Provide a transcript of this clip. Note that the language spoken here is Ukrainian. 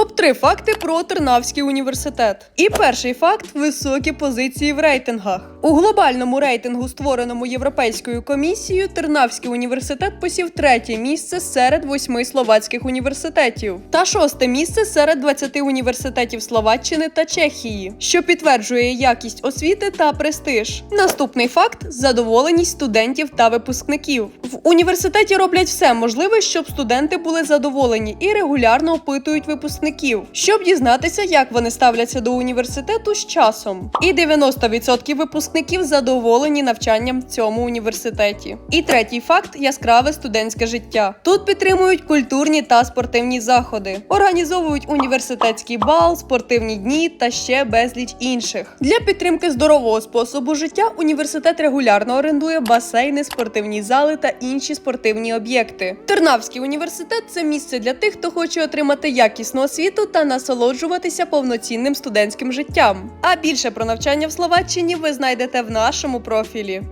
Топ-3 факти про Тернавський університет. І перший факт високі позиції в рейтингах. У глобальному рейтингу, створеному Європейською комісією, Тернавський університет посів третє місце серед восьми словацьких університетів та шосте місце серед 20 університетів Словаччини та Чехії, що підтверджує якість освіти та престиж. Наступний факт задоволеність студентів та випускників. В університеті роблять все можливе, щоб студенти були задоволені і регулярно опитують випускників, щоб дізнатися, як вони ставляться до університету з часом. І 90% випускників задоволені навчанням в цьому університеті. І третій факт яскраве студентське життя. Тут підтримують культурні та спортивні заходи, організовують університетський бал, спортивні дні та ще безліч інших. Для підтримки здорового способу життя університет регулярно орендує басейни, спортивні зали та інші спортивні об'єкти. Тернавський університет це місце для тих, хто хоче отримати якісну освіту та насолоджуватися повноцінним студентським життям. А більше про навчання в Словаччині ви знайдете в нашому профілі.